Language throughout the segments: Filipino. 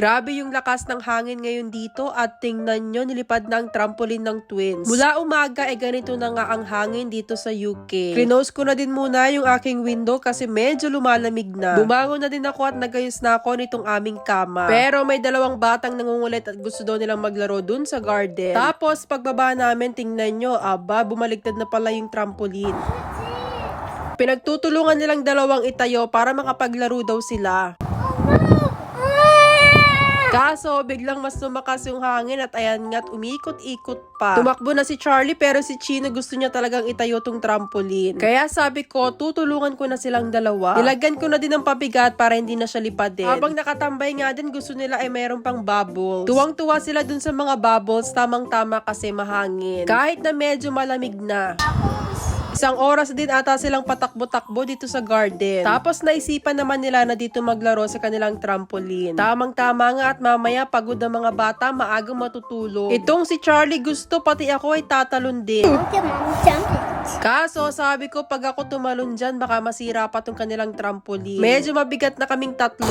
Grabe yung lakas ng hangin ngayon dito at tingnan nyo, nilipad na ang trampoline ng twins. Mula umaga, eh ganito na nga ang hangin dito sa UK. Close ko na din muna yung aking window kasi medyo lumalamig na. Bumangon na din ako at nagayos na ako nitong aming kama. Pero may dalawang batang nangungulit at gusto daw nilang maglaro dun sa garden. Tapos, pagbaba namin, tingnan nyo, aba, bumaligtad na pala yung trampoline. Pinagtutulungan nilang dalawang itayo para makapaglaro daw sila. Kaso, biglang mas lumakas yung hangin at ayan nga't umikot-ikot pa. Tumakbo na si Charlie pero si Chino gusto niya talagang itayo tong trampoline. Kaya sabi ko, tutulungan ko na silang dalawa. Nilagyan ko na din ng pabigat para hindi na siya lipadin. Habang nakatambay nga din, gusto nila ay mayroon pang bubbles. Tuwang-tuwa sila dun sa mga bubbles, tamang-tama kasi mahangin. Kahit na medyo malamig na. Isang oras din ata silang patakbo-takbo dito sa garden. Tapos naisipan naman nila na dito maglaro sa kanilang trampoline. Tamang-tama nga at mamaya pagod ang mga bata, maagang matutulog. Itong si Charlie gusto pati ako ay tatalon din. It. Kaso sabi ko pag ako tumalon dyan, baka masira pa tong kanilang trampoline. Medyo mabigat na kaming tatlo.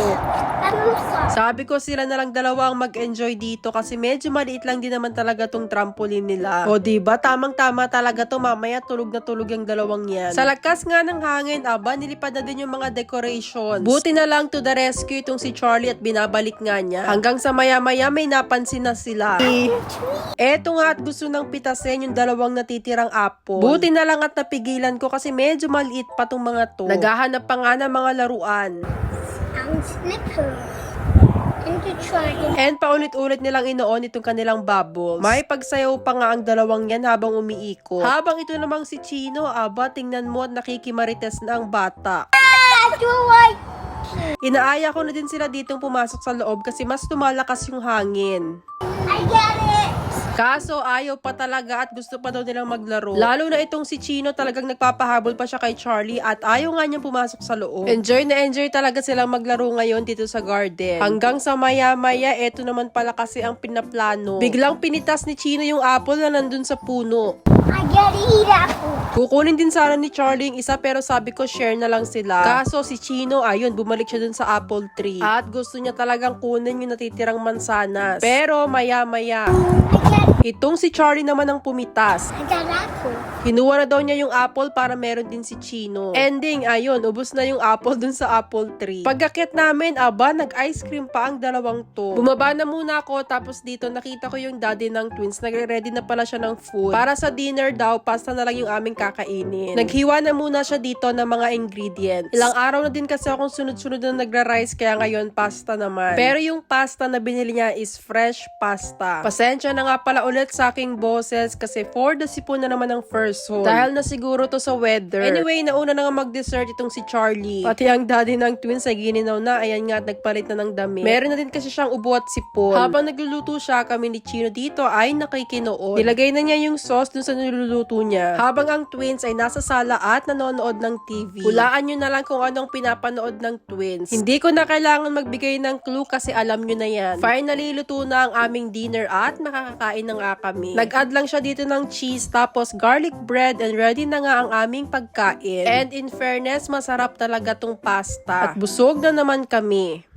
Sabi ko sila na lang dalawa ang mag-enjoy dito kasi medyo maliit lang din naman talaga tong trampoline nila. O ba tamang-tama talaga to mamaya tulog na tulog yung dalawang yan. Sa lakas nga ng hangin, aba nilipad na din yung mga decorations. Buti na lang to the rescue itong si Charlie at binabalik nga niya. Hanggang sa maya-maya may napansin na sila. Eto nga at gusto nang pitasin yung dalawang natitirang apple. Buti na lang at napigilan ko kasi medyo maliit pa tong mga to. Naghahanap pa nga ng mga laruan. Into trying. And paulit-ulit nilang inoon itong kanilang bubbles. May pagsayaw pa nga ang dalawang yan habang umiikot. Habang ito namang si Chino, aba, tingnan mo at nakikimarites na ang bata. Inaaya ko na din sila ditong pumasok sa loob kasi mas tumalakas yung hangin. I get it. Kaso ayaw pa talaga at gusto pa daw nilang maglaro. Lalo na itong si Chino talagang nagpapahabol pa siya kay Charlie at ayaw nga niyang pumasok sa loob. Enjoy na enjoy talaga silang maglaro ngayon dito sa garden. Hanggang sa maya-maya, eto naman pala kasi ang pinaplano. Biglang pinitas ni Chino yung apple na nandun sa puno. I. Kukunin din sana ni Charlie yung isa pero sabi ko share na lang sila. Kaso si Chino, ayun, bumalik siya dun sa apple tree. At gusto niya talagang kunin yung natitirang mansanas. Pero maya-maya, I get. Itong si Charlie naman ang pumitas. Got apple. Kinuha na daw niya yung apple para meron din si Chino. Ending, ayun, ubos na yung apple dun sa apple tree. Pagkakit namin, aba, nag-ice cream pa ang dalawang to. Bumaba na muna ako, tapos dito nakita ko yung daddy ng twins. Nagre-ready na pala siya ng food. Para sa dinner daw, pasta na lang yung aming kakainin. Naghiwa na muna siya dito ng mga ingredients. Ilang araw na din kasi akong sunod-sunod na nagra-rice, kaya ngayon pasta naman. Pero yung pasta na binili niya is fresh pasta. Pasensya na nga pala ulit sa aking boses kasi for the sipon na naman ng first hole. Dahil na siguro to sa weather. Anyway, nauna na nga mag-dessert itong si Charlie. Pati ang daddy ng twins ay gininaw na. Ayan nga, at nagpalit na ng damit. Meron na din kasi siyang ubo at sipon. Habang nagluluto siya, kami ni Chino dito ay nakikinood. Nilagay na niya yung sauce dun sa niluluto niya. Habang ang twins ay nasa sala at nanonood ng TV. Hulaan nyo na lang kung anong pinapanood ng twins. Hindi ko na kailangan magbigay ng clue kasi alam nyo na yan. Finally, luto na ang aming dinner at makakakain na nga kami. Nag-add lang siya dito ng cheese tapos garlic bread and ready na nga ang aming pagkain. And in fairness, masarap talaga tong pasta. At busog na naman kami.